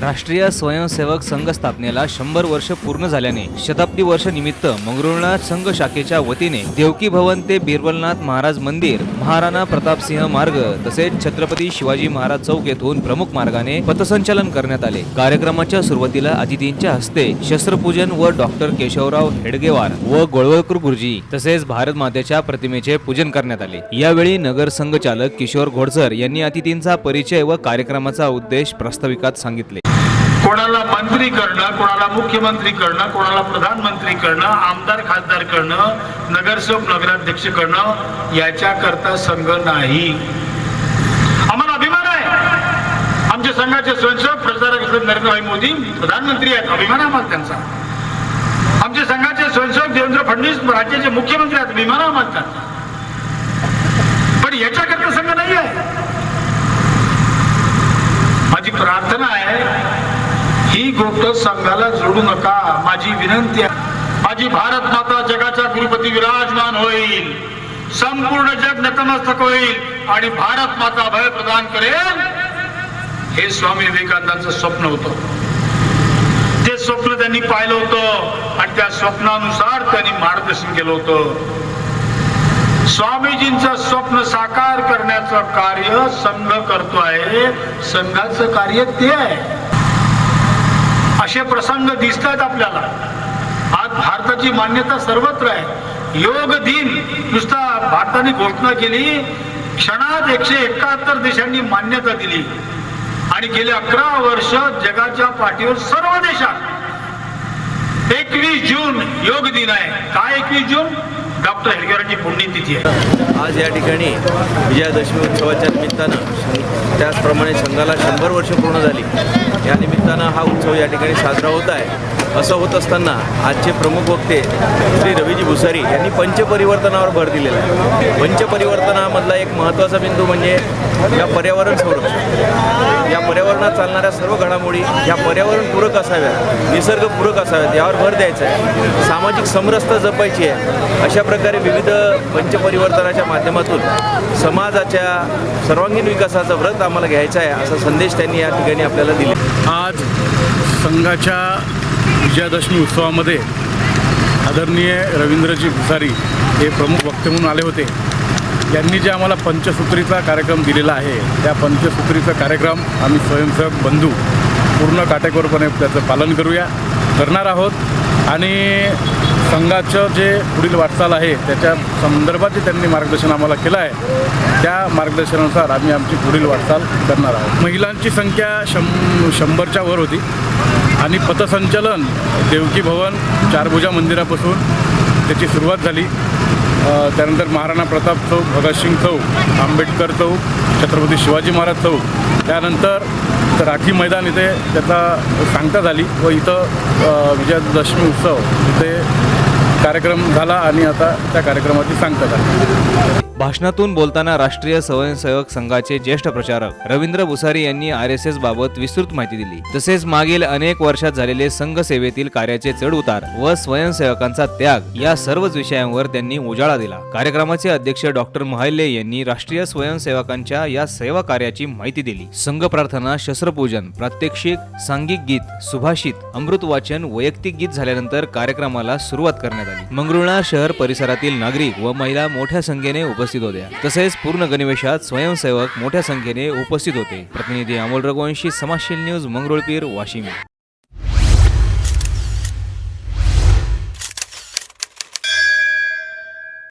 राष्ट्रीय स्वयंसेवक संघ स्थापनेला शंभर वर्ष पूर्ण झाल्याने शताब्दी वर्ष निमित्त मंगरुळनाथ संघ शाखेच्या वतीने देवकी भवन ते बिरबलनाथ महाराज मंदिर महाराणा प्रतापसिंह मार्ग तसेच छत्रपती शिवाजी महाराज चौक येथून प्रमुख मार्गाने पथसंचलन करण्यात आले. कार्यक्रमाच्या सुरुवातीला अतिथींच्या हस्ते शस्त्रपूजन व डॉक्टर केशवराव हेडगेवार व गोळवळकर गुरुजी तसेच भारत मातेच्या प्रतिमेचे पूजन करण्यात आले. यावेळी नगर संघ चालक किशोर घोडसर यांनी अतिथींचा परिचय व कार्यक्रमाचा उद्देश प्रास्ताविकात सांगितले. कोणाला मंत्री करणं कोणाला मुख्यमंत्री करणं कोणाला प्रधानमंत्री करणं आमदार खासदार करणं नगरसेवक नगराध्यक्ष करणं याच्याकरता संघ नाही. आम्हाला अभिमान आहे. आमच्या संघाचे स्वयंसेवक प्रचारक नरेंद्रभाई मोदी प्रधानमंत्री आहेत. अभिमान आहे आम्हाला त्यांचा. आमच्या संघाचे स्वयंसेवक देवेंद्र फडणवीस राज्याचे मुख्यमंत्री आहेत. अभिमान आहे आम्हाला त्यांचा पण याच्याकरता संघ नाही आहे माझी प्रार्थना आहे ही संघाला जोडू नका. माझी विनंती आहे. माझी भारत माता जगाच्या गुरुपती विराजमान होईल. संपूर्ण जग नतमस्तक होईल आणि भारत माता भय प्रदान करेल. हे स्वामी विवेकानंदांचं स्वप्न होतं. ते स्वप्न त्यांनी पाहिलं होतं आणि त्या स्वप्नानुसार त्यांनी मार्गदर्शन केलं होतं. स्वामीजींचं स्वप्न साकार करण्याचं कार्य संघ करतो आहे. संघाचं कार्य ते आहे. असे प्रसंग दिसतात आपल्याला. आज भारताची मान्यता सर्वत्र आहे. योग दिन नुसता भारताने घोषणा केली क्षणात एकशे एकाहत्तर देशांनी मान्यता दिली. आणि गेले अकरा वर्ष जगाच्या पाठीवर सर्व देशात एकवीस जून योग दिन आहे. काय एकवीस जून? डॉक्टर हेडगेवरांची पुण्यतिथी आहे. आज या ठिकाणी विजयादशमी उत्सवाच्या निमित्तानं त्याचप्रमाणे संघाला शंभर वर्ष पूर्ण झाली. या निमित्तानं हा उत्सव या ठिकाणी साजरा होत आहे. असं होत असताना आजचे प्रमुख वक्ते श्री रवीजी भुसारी यांनी पंचपरिवर्तनावर भर दिलेला आहे. पंचपरिवर्तनामधला एक महत्त्वाचा बिंदू म्हणजे या पर्यावरण संरक्षण. पर्यावरणात चालणाऱ्या सर्व घडामोडी या पर्यावरणपूरक असाव्यात निसर्गपूरक असाव्यात यावर भर द्यायचा आहे. सामाजिक समरसता जपायची आहे. अशा प्रकारे विविध पंचपरिवर्तनाच्या माध्यमातून समाजाच्या सर्वांगीण विकासाचं व्रत आम्हाला घ्यायचं आहे असा संदेश त्यांनी या ठिकाणी आपल्याला दिले. आज संघाच्या विजयादशमी उत्सवामध्ये आदरणीय रवींद्रजी भुसारी हे प्रमुख वक्ते म्हणून आले होते. यांनी जे आम्हाला पंचसूत्रीचा कार्यक्रम दिलेला आहे त्या पंचसूत्रीचा कार्यक्रम आम्ही स्वयंसेवक बंधू पूर्ण काटेकोरपणे त्याचं पालन करूया करणार आहोत. आणि संघाचं जे पुढील वाटचाल आहे त्याच्या संदर्भात जे त्यांनी मार्गदर्शन आम्हाला केलं आहे. त्या मार्गदर्शनानुसार आम्ही आमची पुढील वाटचाल करणार आहोत. महिलांची संख्या शं शंभरच्या वर होती. आणि पथसंचलन देवकी भवन चारभुजा मंदिरापासून त्याची सुरुवात झाली. त्यानंतर महाराणा प्रताप चौक भगतसिंग चौक आंबेडकर चौक छत्रपती शिवाजी महाराज चौक. त्यानंतर राखी मैदान इथे त्याचा सांगता झाली व इथं विजयादशमी उत्सव इथे कार्यक्रम झाला आणि आता त्या कार्यक्रमाची सांगता झाली. भाषणातून बोलताना राष्ट्रीय स्वयंसेवक संघाचे ज्येष्ठ प्रचारक रवींद्र भुसारी यांनी आर एस एस बाबत विस्तृत माहिती दिली. तसेच मागील अनेक वर्षात झालेले संघ सेवेतील कार्याचे चढ उतार व स्वयंसेवकांचा त्याग या सर्वच विषयांवर त्यांनी उजाळा दिला. कार्यक्रमाचे अध्यक्ष डॉक्टर महाल्ले यांनी राष्ट्रीय स्वयंसेवकांच्या या सेवा कार्याची माहिती दिली. संघ प्रार्थना शस्त्रपूजन प्रात्यक्षिक सांघिक गीत सुभाषित अमृत वाचन वैयक्तिक गीत झाल्यानंतर कार्यक्रमाला सुरुवात करण्यात आली. मंगरुळा शहर परिसरातील नागरिक व महिला मोठ्या संख्येने उपस्थित होत्या तसेच पूर्ण गणवेशात स्वयंसेवक मोठ्या संख्येने उपस्थित होते. प्रतिनिधी अमोल रघुवंशी समाजशील न्यूज मंगरुळपीर वाशिम.